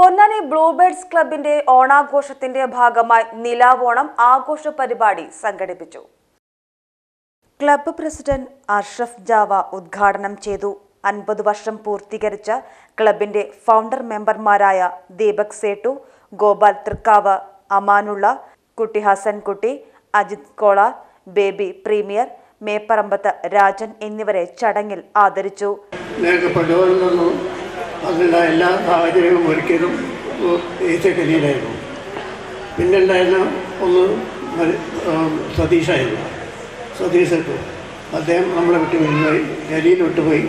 പൊന്നാനി ബ്ലൂബേർഡ്സ് ക്ലബിന്റെ ഓണാഘോഷത്തിന്റെ ഭാഗമായി നിലാവോണം ആഘോഷ പരിപാടി സംഘടിപ്പിച്ചു. ക്ലബ്ബ് പ്രസിഡന്റ് അർഷഫ് ജാവ ഉദ്ഘാടനം ചെയ്തു. അൻപത് വർഷം പൂർത്തീകരിച്ച ക്ലബിന്റെ ഫൗണ്ടർ മെമ്പർമാരായ ദീപക് സേട്ടു ഗോപാൽ തൃക്കാവ് അമാനുള്ള കുട്ടി ഹസൻകുട്ടി അജിത് കോള ബേബി പ്രീമിയർ മേപ്പറമ്പത്ത് രാജൻ എന്നിവരെ ചടങ്ങിൽ ആദരിച്ചു. അതിനുള്ള എല്ലാ സാഹചര്യവും ഒരുക്കിയതും ഈച്ചക്കനിയിലായിരുന്നു പിന്നെ ഉണ്ടായിരുന്ന ഒന്ന് സതീഷായിരുന്നു. സതീഷ് അദ്ദേഹം നമ്മളെ വിട്ട് വിട്ടുപോയി കലിയിൽ വിട്ടുപോയി.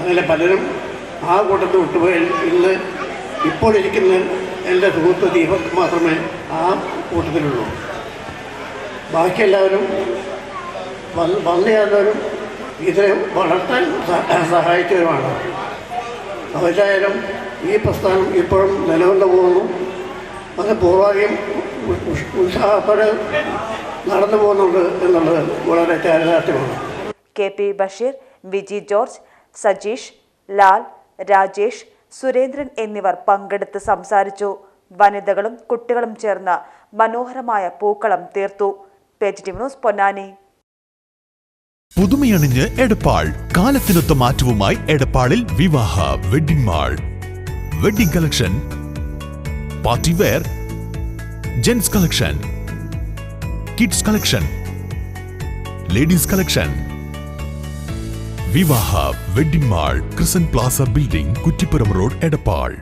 അങ്ങനെ പലരും ആ കൂട്ടത്തിൽ വിട്ടുപോയി. ഇന്ന് ഇപ്പോൾ ഇരിക്കുന്ന എന്റെ സുഹൃത്ത് ദീപക് മാത്രമേ ആ കൂട്ടത്തിലുള്ളൂ. ബാക്കി എല്ലാവരും വന്ന് വന്നു ചേർന്നവരും ഇതിനെ വളർത്താൻ സഹ- സഹായിച്ചവരുമാണ്. അവരായാലും ഈ പ്രസ്ഥാനം ഇപ്പോഴും നിലകൊണ്ടു പോകുന്നു അത് പൂർവാധികം ഉത്സാഹപ്പെടെ നടന്നു പോകുന്നുണ്ട് എന്നുള്ളത് വളരെ ചാരിതാർത്ഥ്യമാണ് K P Basheer Viji George Sajeesh Lal Rajesh Surendran എന്നിവർ പങ്കെടുത്ത് സംസാരിച്ചു. വനിതകളും കുട്ടികളും ചേർന്ന് മനോഹരമായ പൂക്കളം തീർത്തു. Page news Ponnani. പുതുമയണിഞ്ഞ് എടപ്പാൾ. കാലത്തിനൊത്ത മാറ്റവുമായി എടപ്പാളിൽ Vivaha wedding mall. Wedding collection. Party wear. Gents collection. Kids collection. Ladies collection. Vivaha wedding mall ക്രിസൻ plaza building Kuttippuram road Edappal.